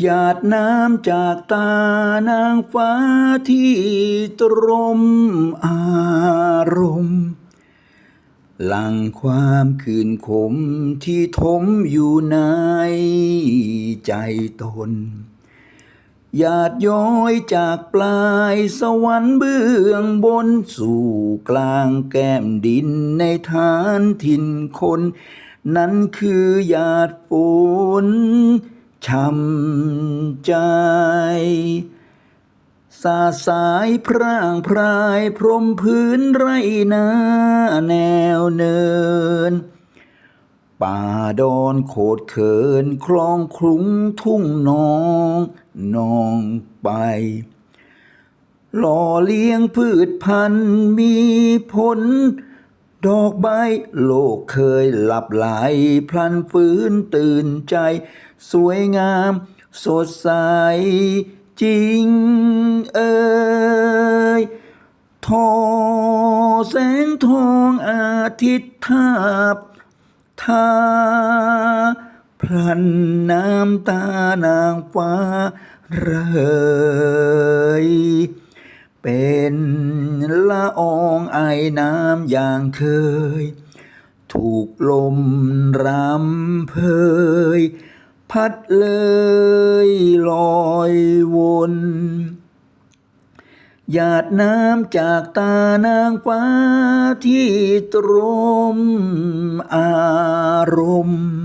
หยาดน้ำจากตานางฟ้าที่ตรมอารมณ์ หลังความคืนขมที่ทมอยู่ในใจตน หยาดย้อยจากปลายสวรรค์เบื้องบนสู่กลางแก้มดินในฐานถิ่นคน นั้นคือหยาดฝน ช้ำใจ สาสายพร่างพรายพรมพื้นไรนาแนวเนิน ป่าดอนโขดเขินคลองคลุ้งทุ่งนองนองไป หล่อเลี้ยงพืชพันธุ์มีผล ดอกใบโลกเคยหลับไหลพลันฟื้นตื่นใจ สวยงาม สดใสจริงเอ่ยทอแสงทองอาทิตย์ทาบทาพลันน้ำตานางฟ้าเรย เป็นละอองไอน้ำอย่างเคย ถูกลมรำเพย พัดเลยลอยวน หยาดน้ำจากตานางฟ้าที่ตรมอารมณ์